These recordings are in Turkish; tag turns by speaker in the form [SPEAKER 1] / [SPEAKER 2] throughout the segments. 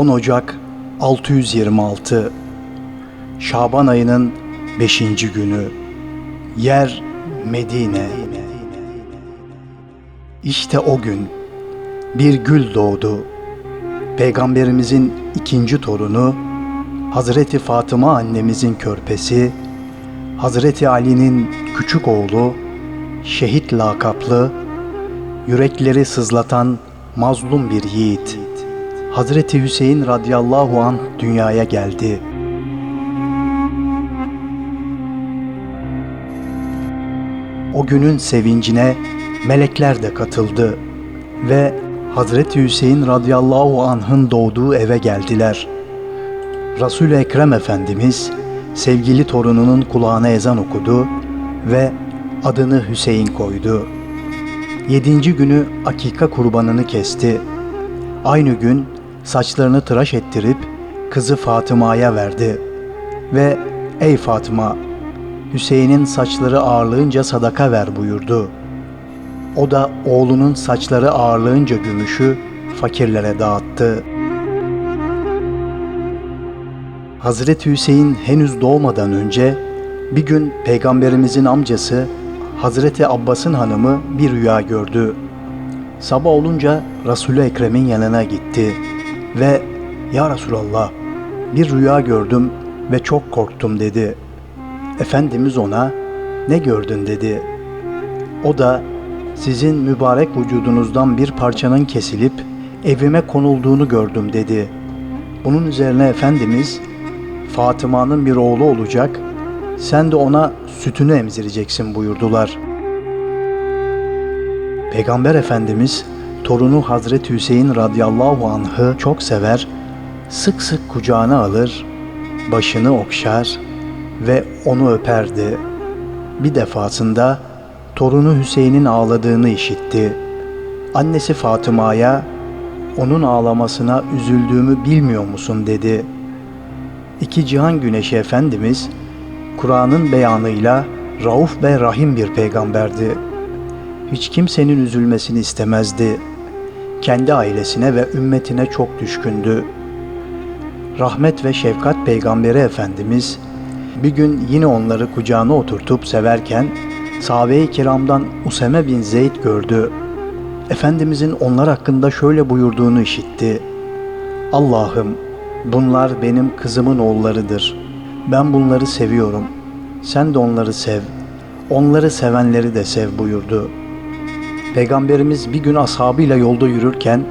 [SPEAKER 1] Yıl 10 Ocak 626 Şaban ayının 5. günü Yer Medine İşte o gün bir gül doğdu. Peygamberimizin ikinci torunu Hazreti Fatıma annemizin körpesi Hazreti Ali'nin küçük oğlu şehit lakaplı yürekleri sızlatan mazlum bir yiğit. Hazreti Hüseyin radıyallahu an dünyaya geldi. O günün sevincine melekler de katıldı ve Hazreti Hüseyin radıyallahu anh'ın doğduğu eve geldiler. Resul-i Ekrem Efendimiz sevgili torununun kulağına ezan okudu ve adını Hüseyin koydu. Yedinci günü akika kurbanını kesti. Aynı gün saçlarını tıraş ettirip kızı Fatıma'ya verdi. Ve ey Fatıma, Hüseyin'in saçları ağırlığınca sadaka ver buyurdu. O da oğlunun saçları ağırlığınca gümüşü fakirlere dağıttı. Hazreti Hüseyin henüz doğmadan önce bir gün peygamberimizin amcası Hazreti Abbas'ın hanımı bir rüya gördü. Sabah olunca Resul-i Ekrem'in yanına gitti ve ''Ya Resulallah, bir rüya gördüm ve çok korktum.'' dedi. Efendimiz ona ''Ne gördün?'' dedi. O da ''Sizin mübarek vücudunuzdan bir parçanın kesilip evime konulduğunu gördüm.'' dedi. Bunun üzerine Efendimiz Fatıma'nın bir oğlu olacak, sen de ona sütünü emzireceksin buyurdular. Peygamber Efendimiz torunu Hazreti Hüseyin radıyallahu anh'ı çok sever, sık sık kucağına alır, başını okşar ve onu öperdi. Bir defasında torunu Hüseyin'in ağladığını işitti. Annesi Fatıma'ya onun ağlamasına üzüldüğümü bilmiyor musun dedi. İki cihan güneşi Efendimiz Kur'an'ın beyanıyla rauf ve rahim bir peygamberdi. Hiç kimsenin üzülmesini istemezdi. Kendi ailesine ve ümmetine çok düşkündü. Rahmet ve şefkat peygamberi Efendimiz bir gün yine onları kucağına oturtup severken sahabe-i kiramdan Useme bin Zeyd gördü. Efendimizin onlar hakkında şöyle buyurduğunu işitti. Allah'ım bunlar benim kızımın oğullarıdır. Ben bunları seviyorum. Sen de onları sev. Onları sevenleri de sev buyurdu. Peygamberimiz bir gün ashabıyla yolda yürürken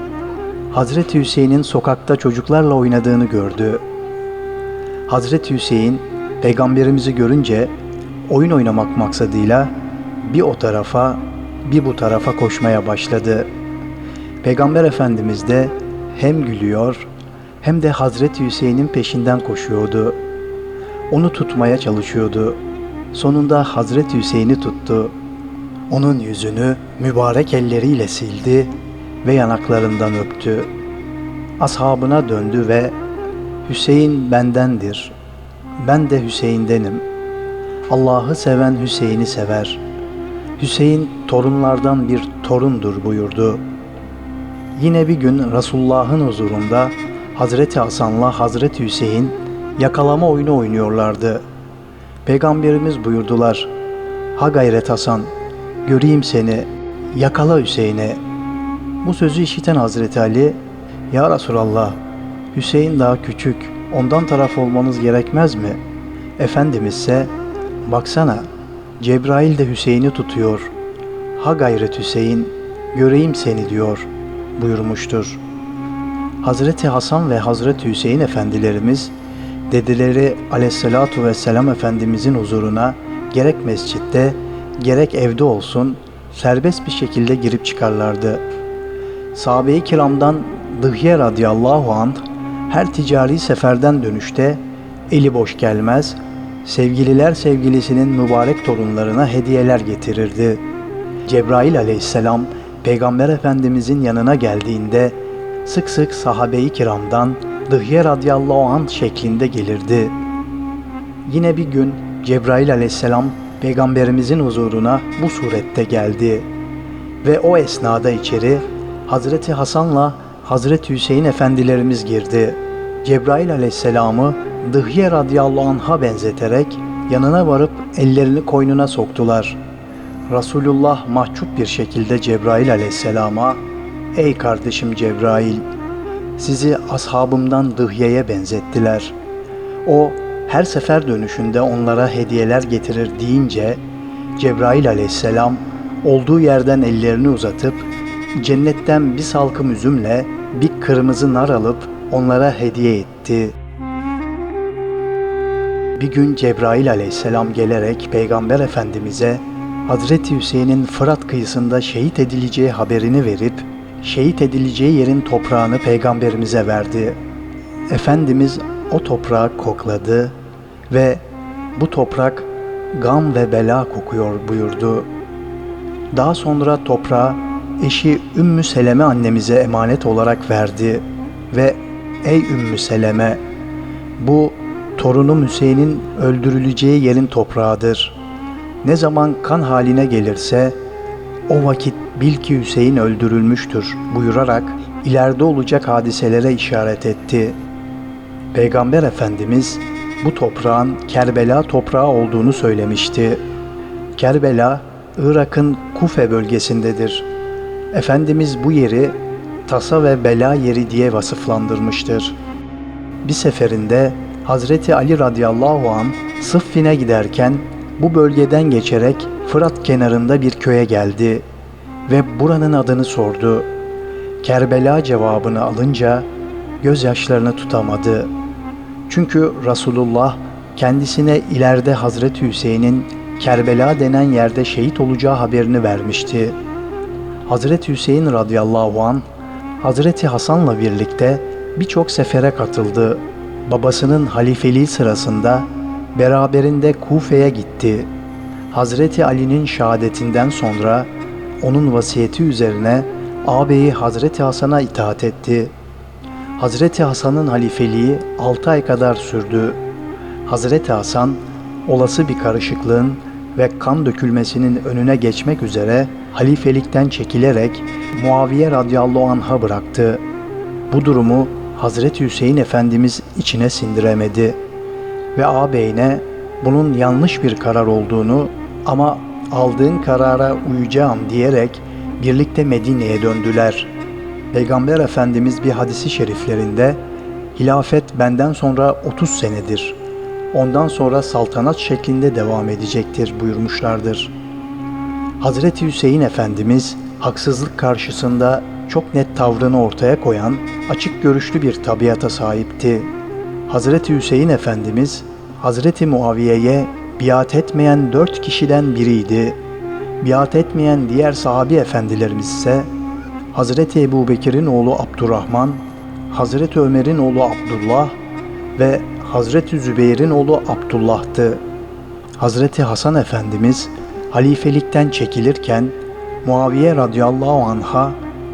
[SPEAKER 1] Hazreti Hüseyin'in sokakta çocuklarla oynadığını gördü. Hazreti Hüseyin peygamberimizi görünce oyun oynamak maksadıyla bir o tarafa bir bu tarafa koşmaya başladı. Peygamber Efendimiz de hem gülüyor hem de Hazreti Hüseyin'in peşinden koşuyordu. Onu tutmaya çalışıyordu. Sonunda Hazreti Hüseyin'i tuttu. Onun yüzünü mübarek elleriyle sildi ve yanaklarından öptü. Ashabına döndü ve Hüseyin bendendir. Ben de Hüseyin'denim. Allah'ı seven Hüseyin'i sever. Hüseyin torunlardan bir torundur buyurdu. Yine bir gün Resulullah'ın huzurunda Hazreti Hasan'la Hazreti Hüseyin yakalama oyunu oynuyorlardı. Peygamberimiz buyurdular. Ha gayret Hasan, göreyim seni, yakala Hüseyin'i. Bu sözü işiten Hazreti Ali, Ya Resulallah, Hüseyin daha küçük, ondan taraf olmanız gerekmez mi? Efendimiz ise, baksana, Cebrail de Hüseyin'i tutuyor. Ha gayret Hüseyin, göreyim seni diyor, buyurmuştur. Hazreti Hasan ve Hazreti Hüseyin efendilerimiz, dedeleri aleyhissalatu vesselam Efendimizin huzuruna gerek mescitte gerek evde olsun serbest bir şekilde girip çıkarlardı. Sahabe-i kiramdan Dıhye radıyallahu anh her ticari seferden dönüşte eli boş gelmez, sevgililer sevgilisinin mübarek torunlarına hediyeler getirirdi. Cebrail aleyhisselam Peygamber Efendimizin yanına geldiğinde sık sık sahabe-i kiramdan Dıhye radıyallahu anh şeklinde gelirdi. Yine bir gün Cebrail aleyhisselam peygamberimizin huzuruna bu surette geldi. Ve o esnada içeri Hazreti Hasan'la Hazreti Hüseyin efendilerimiz girdi. Cebrail aleyhisselamı Dıhye radıyallahu anh'a benzeterek yanına varıp ellerini koynuna soktular. Resulullah mahcup bir şekilde Cebrail aleyhisselama Ey kardeşim Cebrail sizi ashabımdan Dıhye'ye benzettiler. O her sefer dönüşünde onlara hediyeler getirir deyince Cebrail aleyhisselam olduğu yerden ellerini uzatıp cennetten bir salkım üzümle bir kırmızı nar alıp onlara hediye etti. Bir gün Cebrail aleyhisselam gelerek Peygamber Efendimiz'e Hazreti Hüseyin'in Fırat kıyısında şehit edileceği haberini verip şehit edileceği yerin toprağını peygamberimize verdi. Efendimiz o toprağı kokladı ve bu toprak gam ve bela kokuyor buyurdu. Daha sonra toprağı eşi Ümmü Seleme annemize emanet olarak verdi ve ey Ümmü Seleme bu torunum Hüseyin'in öldürüleceği yerin toprağıdır. Ne zaman kan haline gelirse o vakit bil ki Hüseyin öldürülmüştür buyurarak ileride olacak hadiselere işaret etti. Peygamber Efendimiz bu toprağın Kerbela toprağı olduğunu söylemişti. Kerbela, Irak'ın Kufe bölgesindedir. Efendimiz bu yeri tasa ve bela yeri diye vasıflandırmıştır. Bir seferinde Hazreti Ali radıyallahu an Sıffin'e giderken bu bölgeden geçerek Fırat kenarında bir köye geldi ve buranın adını sordu. Kerbela cevabını alınca gözyaşlarını tutamadı. Çünkü Resulullah kendisine ileride Hazreti Hüseyin'in Kerbela denen yerde şehit olacağı haberini vermişti. Hazreti Hüseyin radıyallahu an Hazreti Hasan'la birlikte birçok sefere katıldı. Babasının halifeliği sırasında beraberinde Kufe'ye gitti. Hazreti Ali'nin şehadetinden sonra onun vasiyeti üzerine ağabeyi Hazreti Hasan'a itaat etti. Hazreti Hasan'ın halifeliği 6 ay kadar sürdü. Hazreti Hasan olası bir karışıklığın ve kan dökülmesinin önüne geçmek üzere halifelikten çekilerek Muaviye radıyallahu anh'a bıraktı. Bu durumu Hazreti Hüseyin Efendimiz içine sindiremedi ve ağabeyine bunun yanlış bir karar olduğunu ama aldığın karara uyacağım diyerek birlikte Medine'ye döndüler. Peygamber Efendimiz bir hadisi şeriflerinde hilafet benden sonra 30 senedir. Ondan sonra saltanat şeklinde devam edecektir buyurmuşlardır. Hazreti Hüseyin Efendimiz haksızlık karşısında çok net tavrını ortaya koyan açık görüşlü bir tabiata sahipti. Hazreti Hüseyin Efendimiz Hazreti Muaviye'ye biat etmeyen dört kişiden biriydi. Biat etmeyen diğer sahabi efendilerimiz ise Hazreti Ebu Bekir'in oğlu Abdurrahman, Hazreti Ömer'in oğlu Abdullah ve Hazreti Zübeyir'in oğlu Abdullah'tı. Hazreti Hasan Efendimiz halifelikten çekilirken Muaviye radıyallahu anha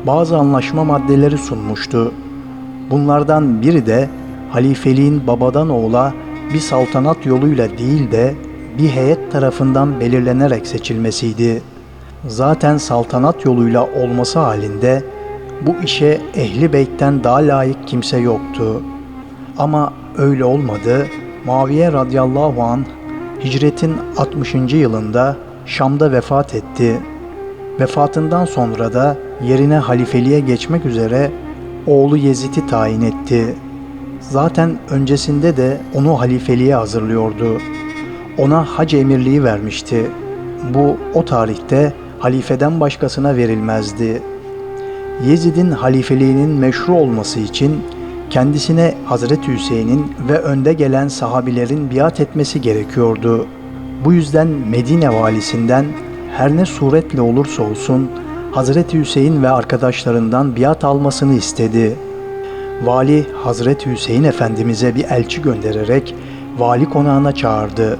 [SPEAKER 1] bazı anlaşma maddeleri sunmuştu. Bunlardan biri de halifeliğin babadan oğula bir saltanat yoluyla değil de bir heyet tarafından belirlenerek seçilmesiydi. Zaten saltanat yoluyla olması halinde bu işe ehli beytten daha layık kimse yoktu. Ama öyle olmadı. Muaviye radıyallahu an hicretin 60. yılında Şam'da vefat etti. Vefatından sonra da yerine halifeliğe geçmek üzere oğlu Yezid'i tayin etti. Zaten öncesinde de onu halifeliğe hazırlıyordu. Ona hac emirliği vermişti. Bu o tarihte halifeden başkasına verilmezdi. Yezid'in halifeliğinin meşru olması için kendisine Hazreti Hüseyin'in ve önde gelen sahabilerin biat etmesi gerekiyordu. Bu yüzden Medine valisinden her ne suretle olursa olsun Hazreti Hüseyin ve arkadaşlarından biat almasını istedi. Vali Hazreti Hüseyin Efendimiz'e bir elçi göndererek vali konağına çağırdı.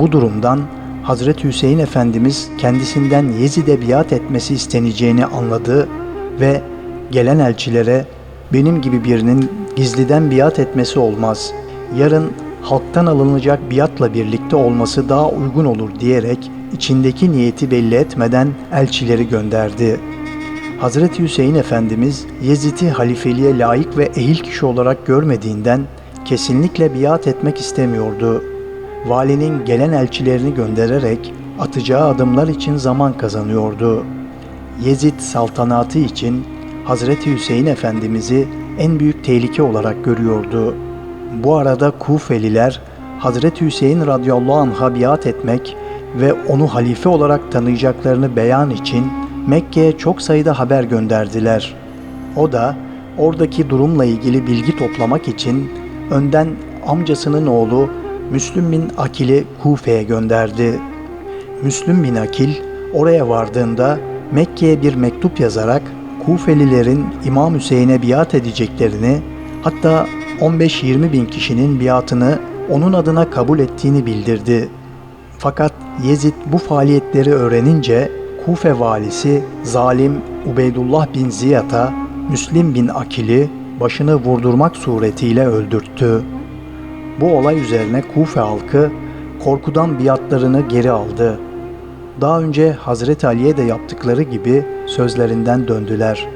[SPEAKER 1] Bu durumdan Hazreti Hüseyin Efendimiz kendisinden Yezid'e biat etmesi isteneceğini anladı ve gelen elçilere benim gibi birinin gizliden biat etmesi olmaz. Yarın halktan alınacak biatla birlikte olması daha uygun olur diyerek içindeki niyeti belli etmeden elçileri gönderdi. Hazreti Hüseyin Efendimiz Yezid'i halifeliğe layık ve ehil kişi olarak görmediğinden kesinlikle biat etmek istemiyordu. Valinin gelen elçilerini göndererek atacağı adımlar için zaman kazanıyordu. Yezid saltanatı için Hazreti Hüseyin Efendimiz'i en büyük tehlike olarak görüyordu. Bu arada Kufeliler Hazreti Hüseyin radıyallahu anh'a biat etmek ve onu halife olarak tanıyacaklarını beyan için Mekke'ye çok sayıda haber gönderdiler. O da oradaki durumla ilgili bilgi toplamak için önden amcasının oğlu Müslüm bin Akil'i Kufe'ye gönderdi. Müslüm bin Akil oraya vardığında Mekke'ye bir mektup yazarak Kufelilerin İmam Hüseyin'e biat edeceklerini hatta 15-20 bin kişinin biatını onun adına kabul ettiğini bildirdi. Fakat Yezid bu faaliyetleri öğrenince Kufe valisi zalim Ubeydullah bin Ziyad'a Müslim bin Akil'i başını vurdurmak suretiyle öldürttü. Bu olay üzerine Kufe halkı korkudan biatlarını geri aldı. Daha önce Hazreti Ali'ye de yaptıkları gibi sözlerinden döndüler.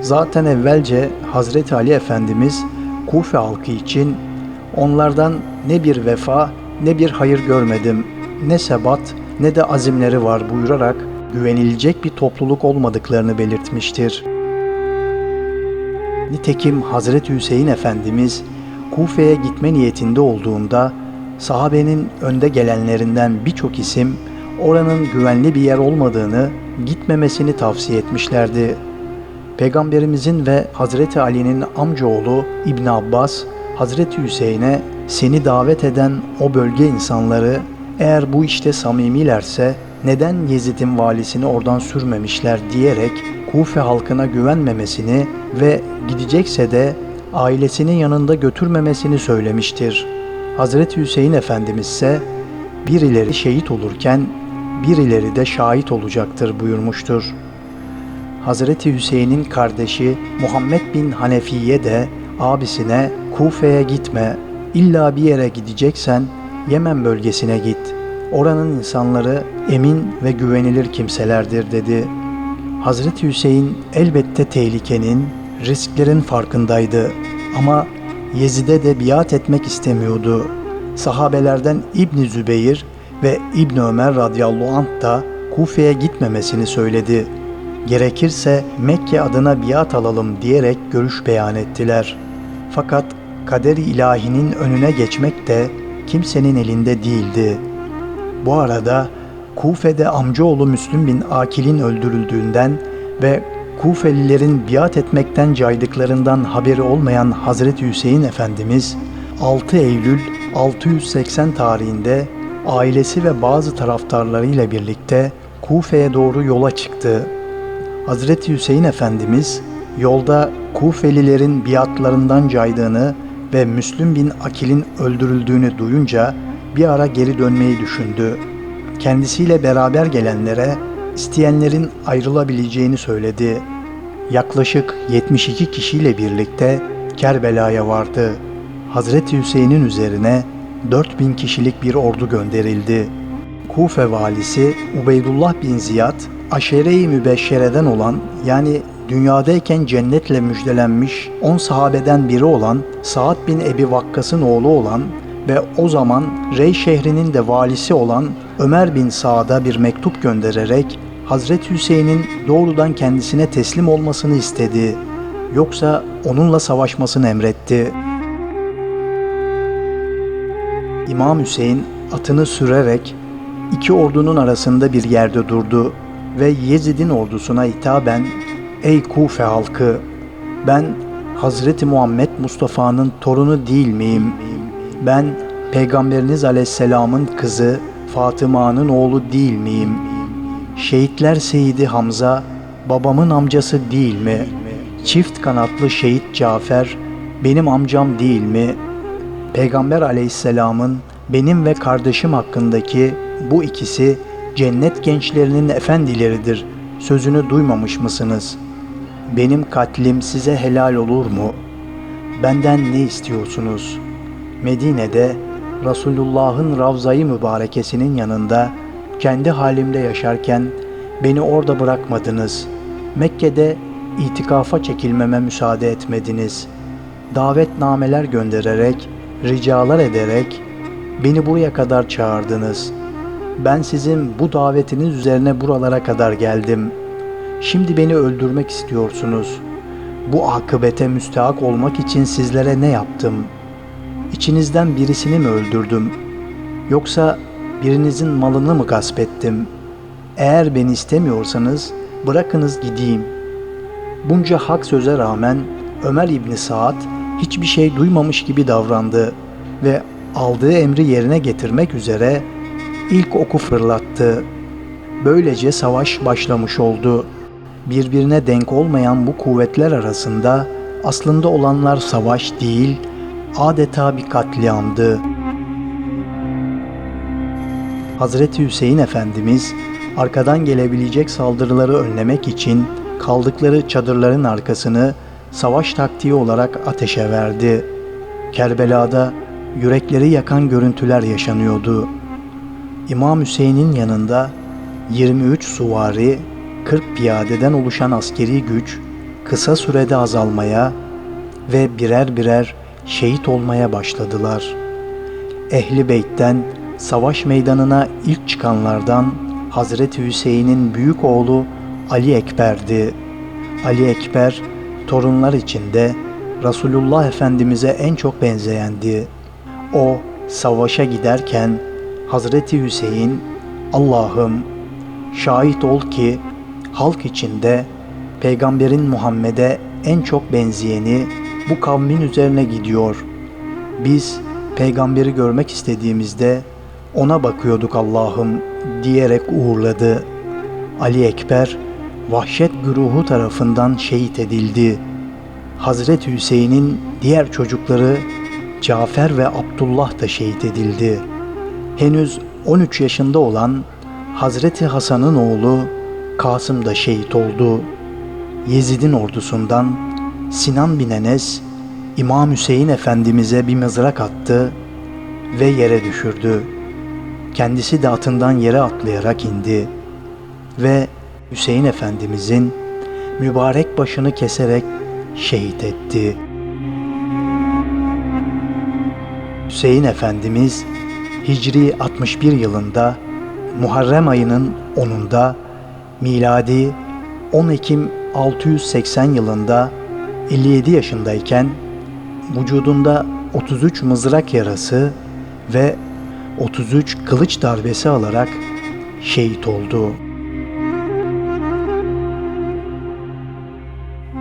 [SPEAKER 1] Zaten evvelce Hazreti Ali Efendimiz Kufe halkı için onlardan ne bir vefa ne bir hayır görmedim, ne sebat ne de azimleri var buyurarak güvenilecek bir topluluk olmadıklarını belirtmiştir. Nitekim Hazreti Hüseyin Efendimiz Kufe'ye gitme niyetinde olduğunda sahabenin önde gelenlerinden birçok isim oranın güvenli bir yer olmadığını, gitmemesini tavsiye etmişlerdi. Peygamberimizin ve Hazreti Ali'nin amcaoğlu İbn Abbas, Hazreti Hüseyin'e seni davet eden o bölge insanları eğer bu işte samimilerse neden Yezid'in valisini oradan sürmemişler diyerek Kufe halkına güvenmemesini ve gidecekse de ailesinin yanında götürmemesini söylemiştir. Hazreti Hüseyin Efendimiz ise birileri şehit olurken birileri de şahit olacaktır buyurmuştur. Hazreti Hüseyin'in kardeşi Muhammed bin Hanefiye de abisine Kufe'ye gitme, illa bir yere gideceksen Yemen bölgesine git. Oranın insanları emin ve güvenilir kimselerdir dedi. Hazreti Hüseyin elbette tehlikenin, risklerin farkındaydı ama Yezid'e de biat etmek istemiyordu. Sahabelerden İbn Zübeyir ve İbn Ömer radıyallahu anh da Kufe'ye gitmemesini söyledi. Gerekirse Mekke adına biat alalım diyerek görüş beyan ettiler. Fakat kader-i ilahinin önüne geçmek de kimsenin elinde değildi. Bu arada Kufe'de amcaoğlu Müslüm bin Akil'in öldürüldüğünden ve Kufelilerin biat etmekten caydıklarından haberi olmayan Hazreti Hüseyin Efendimiz 6 Eylül 680 tarihinde ailesi ve bazı taraftarlarıyla birlikte Kufe'ye doğru yola çıktı. Hazreti Hüseyin Efendimiz yolda Kufelilerin biatlarından caydığını ve Müslüm bin Akil'in öldürüldüğünü duyunca bir ara geri dönmeyi düşündü. Kendisiyle beraber gelenlere isteyenlerin ayrılabileceğini söyledi. Yaklaşık 72 kişiyle birlikte Kerbela'ya vardı. Hazreti Hüseyin'in üzerine 4000 kişilik bir ordu gönderildi. Kufe valisi Ubeydullah bin Ziyad, aşere-i mübeşşereden olan yani dünyadayken cennetle müjdelenmiş 10 sahabeden biri olan Saad bin Ebi Vakkas'ın oğlu olan ve o zaman Rey şehrinin de valisi olan Ömer bin Saad'a bir mektup göndererek Hazreti Hüseyin'in doğrudan kendisine teslim olmasını istedi. Yoksa onunla savaşmasını emretti. İmam Hüseyin atını sürerek iki ordunun arasında bir yerde durdu ve Yezid'in ordusuna hitaben Ey Kufe halkı! Ben Hazreti Muhammed Mustafa'nın torunu değil miyim? Ben Peygamberiniz Aleyhisselam'ın kızı Fatıma'nın oğlu değil miyim? Şehitler Seyidi Hamza babamın amcası değil mi? Çift kanatlı şehit Cafer benim amcam değil mi? Peygamber Aleyhisselam'ın benim ve kardeşim hakkındaki bu ikisi cennet gençlerinin efendileridir sözünü duymamış mısınız? Benim katlim size helal olur mu? Benden ne istiyorsunuz? Medine'de Resulullah'ın Ravza-i Mübarekesinin yanında kendi halimde yaşarken beni orada bırakmadınız. Mekke'de itikafa çekilmeme müsaade etmediniz. Davetnameler göndererek, ricalar ederek beni buraya kadar çağırdınız. Ben sizin bu davetiniz üzerine buralara kadar geldim. Şimdi beni öldürmek istiyorsunuz. Bu akıbete müstehak olmak için sizlere ne yaptım? İçinizden birisini mi öldürdüm? Yoksa birinizin malını mı gasp ettim? Eğer beni istemiyorsanız bırakınız gideyim. Bunca hak söze rağmen Ömer İbni Saad hiçbir şey duymamış gibi davrandı ve aldığı emri yerine getirmek üzere ilk oku fırlattı. Böylece savaş başlamış oldu. Birbirine denk olmayan bu kuvvetler arasında aslında olanlar savaş değil, adeta bir katliamdı. Hazreti Hüseyin Efendimiz arkadan gelebilecek saldırıları önlemek için kaldıkları çadırların arkasını savaş taktiği olarak ateşe verdi. Kerbela'da yürekleri yakan görüntüler yaşanıyordu. İmam Hüseyin'in yanında 23 suvari, 40 piyadeden oluşan askeri güç kısa sürede azalmaya ve birer birer şehit olmaya başladılar. Ehli Beyt'ten savaş meydanına ilk çıkanlardan Hazreti Hüseyin'in büyük oğlu Ali Ekber'di. Ali Ekber torunlar içinde Resulullah Efendimiz'e en çok benzeyendi. O savaşa giderken Hazreti Hüseyin Allah'ım şahit ol ki halk içinde peygamberin Muhammed'e en çok benzeyeni bu kavmin üzerine gidiyor. Biz peygamberi görmek istediğimizde ona bakıyorduk Allah'ım diyerek uğurladı. Ali Ekber vahşet güruhu tarafından şehit edildi. Hazreti Hüseyin'in diğer çocukları Cafer ve Abdullah da şehit edildi. Henüz 13 yaşında olan Hazreti Hasan'ın oğlu Kasım da şehit oldu. Yezid'in ordusundan Sinan bin Enes İmam Hüseyin Efendimiz'e bir mızrak attı ve yere düşürdü. Kendisi de atından yere atlayarak indi ve Hüseyin Efendimizin mübarek başını keserek şehit etti. Hüseyin Efendimiz Hicri 61 yılında Muharrem ayının 10'unda miladi 10 Ekim 680 yılında 57 yaşındayken vücudunda 33 mızrak yarası ve 33 kılıç darbesi alarak şehit oldu.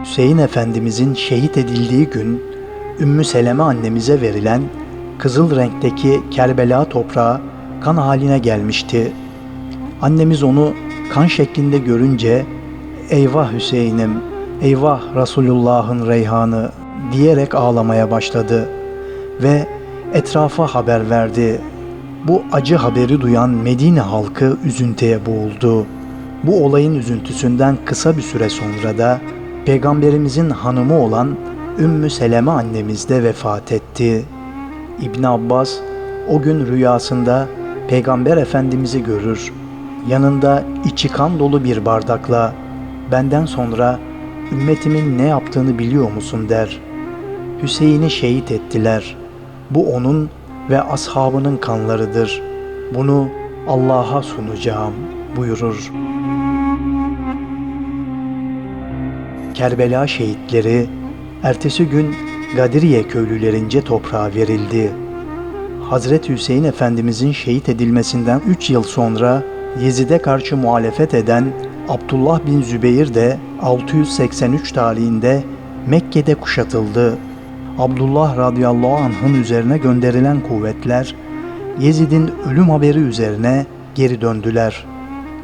[SPEAKER 1] Hüseyin Efendimizin şehit edildiği gün Ümmü Seleme annemize verilen kızıl renkteki Kerbela toprağı kan haline gelmişti. Annemiz onu kan şeklinde görünce eyvah Hüseyin'im, eyvah Resulullah'ın reyhanı diyerek ağlamaya başladı ve etrafa haber verdi. Bu acı haberi duyan Medine halkı üzüntüye boğuldu. Bu olayın üzüntüsünden kısa bir süre sonra da Peygamberimizin hanımı olan Ümmü Seleme annemiz de vefat etti. İbn Abbas o gün rüyasında Peygamber Efendimiz'i görür. Yanında içi kan dolu bir bardakla benden sonra ümmetimin ne yaptığını biliyor musun der. Hüseyin'i şehit ettiler. Bu onun ve ashabının kanlarıdır. Bunu Allah'a sunacağım buyurur. Kerbela şehitleri ertesi gün Gadiriye köylülerince toprağa verildi. Hazreti Hüseyin Efendimizin şehit edilmesinden 3 yıl sonra Yezid'e karşı muhalefet eden Abdullah bin Zübeyir de 683 tarihinde Mekke'de kuşatıldı. Abdullah radıyallahu anh'ın üzerine gönderilen kuvvetler Yezid'in ölüm haberi üzerine geri döndüler.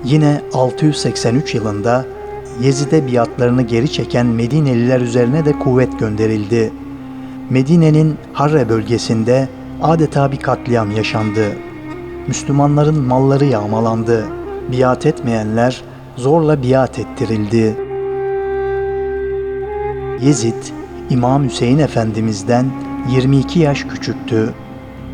[SPEAKER 1] Yine 683 yılında Yezid'e biatlarını geri çeken Medineliler üzerine de kuvvet gönderildi. Medine'nin Harre bölgesinde adeta bir katliam yaşandı. Müslümanların malları yağmalandı. Biat etmeyenler zorla biat ettirildi. Yezid, İmam Hüseyin Efendimiz'den 22 yaş küçüktü.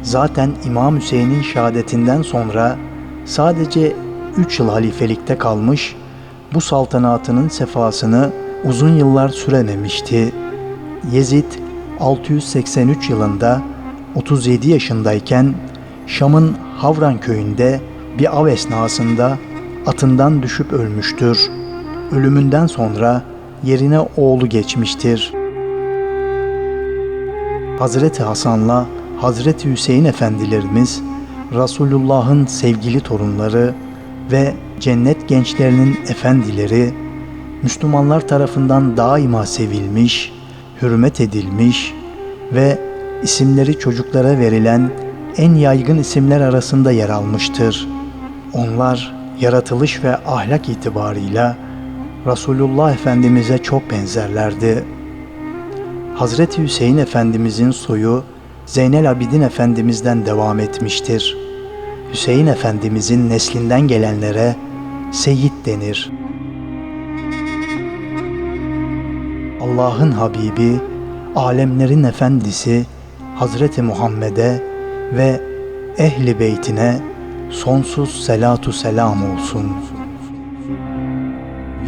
[SPEAKER 1] Zaten İmam Hüseyin'in şehadetinden sonra sadece 3 yıl halifelikte kalmış, bu saltanatının sefasını uzun yıllar sürememişti. Yezid 683 yılında 37 yaşındayken Şam'ın Havran köyünde bir av esnasında atından düşüp ölmüştür. Ölümünden sonra yerine oğlu geçmiştir. Hazreti Hasan'la Hazreti Hüseyin efendilerimiz Resulullah'ın sevgili torunları ve cennet gençlerinin efendileri Müslümanlar tarafından daima sevilmiş, hürmet edilmiş ve isimleri çocuklara verilen en yaygın isimler arasında yer almıştır. Onlar yaratılış ve ahlak itibarıyla Resulullah Efendimiz'e çok benzerlerdi. Hazreti Hüseyin Efendimizin soyu Zeynel Abidin Efendimiz'den devam etmiştir. Hüseyin Efendimizin neslinden gelenlere Seyyid denir. Allah'ın Habibi, alemlerin efendisi Hazreti Muhammed'e ve ehli beytine sonsuz selatu selam olsun.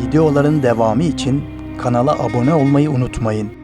[SPEAKER 1] Videoların devamı için kanala abone olmayı unutmayın.